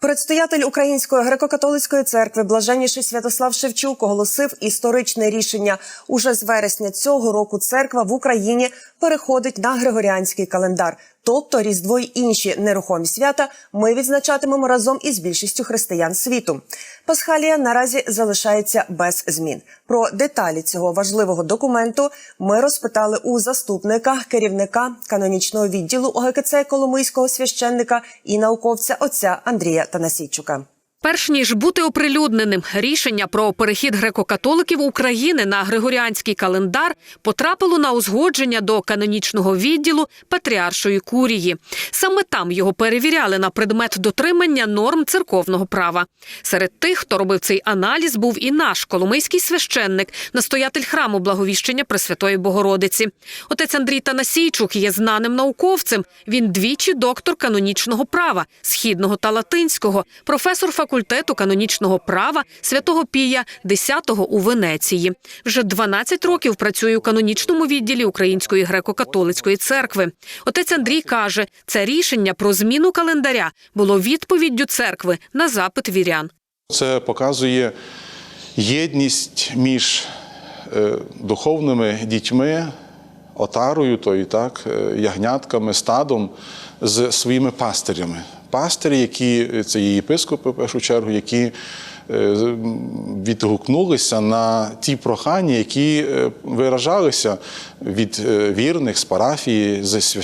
Предстоятель Української греко-католицької церкви Блаженніший Святослав Шевчук оголосив історичне рішення. Уже з вересня цього року церква в Україні переходить на григоріанський календар. Тобто Різдво й інші нерухомі свята ми відзначатимемо разом із більшістю християн світу. Пасхалія наразі залишається без змін. Про деталі цього важливого документу ми розпитали у заступника керівника канонічного відділу ОГКЦ Коломийського священника і науковця отця Андрія Танасійчука. Перш ніж бути оприлюдненим, рішення про перехід греко-католиків України на григоріанський календар потрапило на узгодження до канонічного відділу Патріаршої курії. Саме там його перевіряли на предмет дотримання норм церковного права. Серед тих, хто робив цей аналіз, був і наш коломийський священник, настоятель храму благовіщення Пресвятої Богородиці. Отець Андрій Танасійчук є знаним науковцем. Він двічі доктор канонічного права, східного та латинського, професор факультету канонічного права святого Пія X у Венеції. Вже 12 років працює у канонічному відділі Української греко-католицької церкви. Отець Андрій каже, це рішення про зміну календаря було відповіддю церкви на запит вірян. Це показує єдність між е, духовними дітьми, отарою, то і так, е, ягнятками, стадом з своїми пастирями. Пастирі, які це є єпископи в першу чергу, які е, відгукнулися на ті прохання, які е, виражалися від е, вірних з парафії,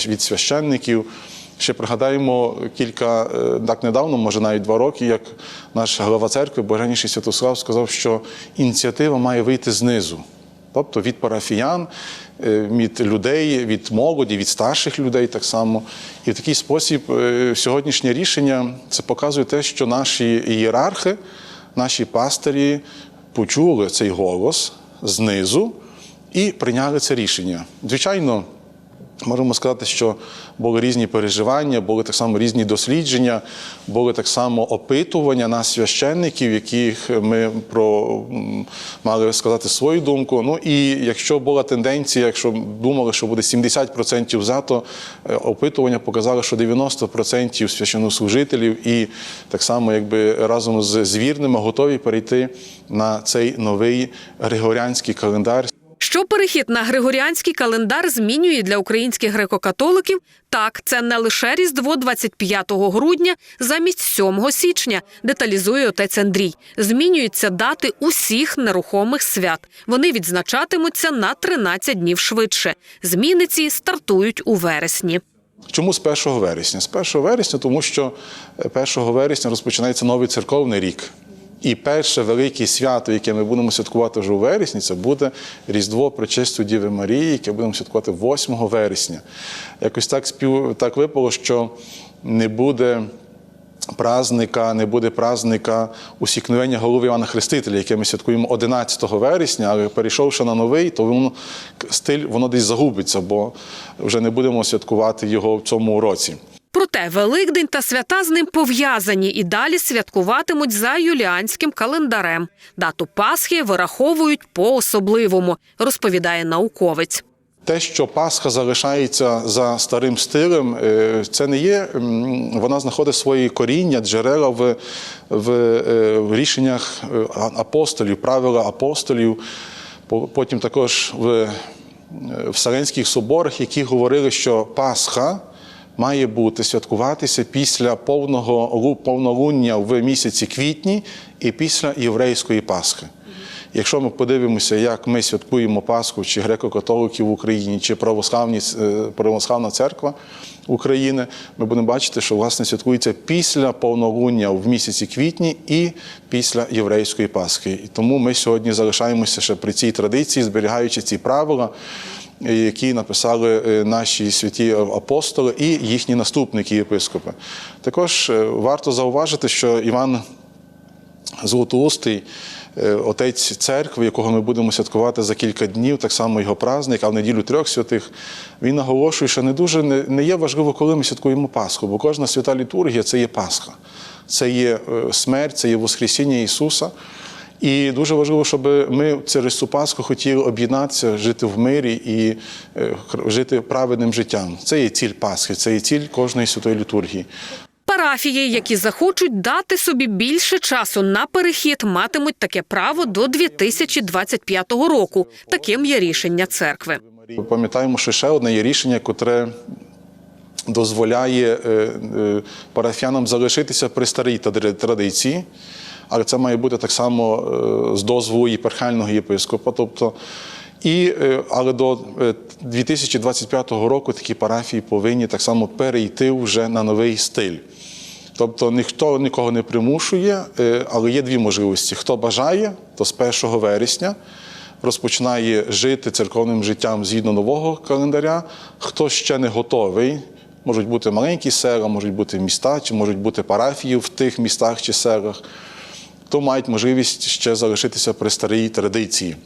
від священників. Ще пригадаємо кілька е, так недавно, може навіть два роки, як наш глава церкви Боженіший Святослав сказав, що ініціатива має вийти знизу, тобто від парафіян, е, від людей, від молоді, від старших людей так само. І в такий спосіб е, сьогоднішнє рішення це показує те, що наші ієрархи, наші пастирі почули цей голос знизу і прийняли це рішення. Звичайно. Можемо сказати, що були різні переживання, були так само різні дослідження, були так само опитування нас, священників, яких ми про мали сказати свою думку. Ну і якщо була тенденція, якщо думали, що буде 70% за, то е, опитування показали, що 90% священнослужителів і так само, якби разом з з вірними готові перейти на цей новий григоріанський календар. Що перехід на григоріанський календар змінює для українських греко-католиків? Так, це не лише Різдво 25 грудня замість 7 січня, деталізує отець Андрій. Змінюються дати усіх нерухомих свят. Вони відзначатимуться на 13 днів швидше. Зміни ці стартують у вересні. Чому з 1 вересня? З 1 вересня, тому що е, 1 вересня розпочинається новий церковний рік. І перше велике свято, яке ми будемо святкувати вже у вересні, це буде Різдво Пречистої Діви Марії, яке будемо святкувати 8 вересня. Якось так спів так випало, що не буде праздника, не буде праздника усікновення голови Івана Хрестителя, яке ми святкуємо 11 вересня, але перейшовши на новий, то воно стиль воно десь загубиться, бо вже не будемо святкувати його в цьому році. Проте Великдень та свята з ним пов'язані і далі святкуватимуть за юліанським календарем. Дату Пасхи вираховують по-особливому, розповідає науковець. Те, що Пасха залишається за старим стилем, е, це не є. Вона знаходить свої коріння, джерела в, в, е, в рішеннях е, апостолів, правила апостолів, потім також в, Вселенських соборах, які говорили, що Пасха має бути святкуватися після повного повнолуння в місяці квітні і після єврейської Пасхи. Якщо ми подивимося, як ми святкуємо Пасху, чи греко-католики в Україні, чи православні, е, православна церква України, ми будемо бачити, що власне святкується після повнолуння в місяці квітні і після єврейської Пасхи. І тому ми сьогодні залишаємося ще при цій традиції, зберігаючи ці правила, які написали е, наші святі апостоли і їхні наступники єпископи. Також е, варто зауважити, що Іван Золотоустий, е, отець церкви, якого ми будемо святкувати за кілька днів, так само його праздник, а в неділю трьох святих, він наголошує, що не дуже не, є важливо, коли ми святкуємо Пасху, бо кожна свята літургія це є Пасха, це є е, смерть, це є Воскресіння Ісуса. І дуже важливо, щоб ми через цю Пасху хотіли об'єднатися, жити в мирі і е, жити праведним життям. Це є ціль Пасхи, це є ціль кожної святої літургії. Парафії, які захочуть дати собі більше часу на перехід, матимуть таке право до 2025 року. Таким є рішення церкви. Ми пам'ятаємо, що ще одне є рішення, котре дозволяє е, е, парафіянам залишитися при старій традиції, але це має бути так само е, з дозволу єпархіального єпископа. Тобто, і, е, але до е, 2025 року такі парафії повинні так само перейти вже на новий стиль. Тобто ніхто нікого не примушує, е, але є дві можливості. Хто бажає, то з 1 вересня розпочинає жити церковним життям згідно нового календаря. Хто ще не готовий, можуть бути маленькі села, можуть бути міста, чи можуть бути парафії в тих містах чи селах, то мають можливість ще залишитися при старій традиції.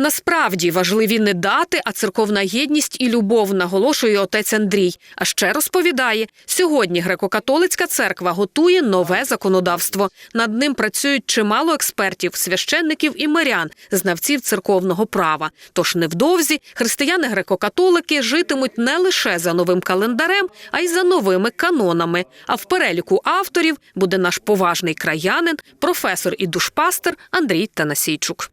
Насправді важливі не дати, а церковна єдність і любов, наголошує отець Андрій. А ще розповідає, сьогодні греко-католицька церква готує нове законодавство. Над ним працюють чимало експертів, священників і мирян, знавців церковного права. Тож невдовзі християни греко-католики житимуть не лише за новим календарем, а й за новими канонами. А в переліку авторів буде наш поважний краянин, професор і душпастер Андрій Танасійчук.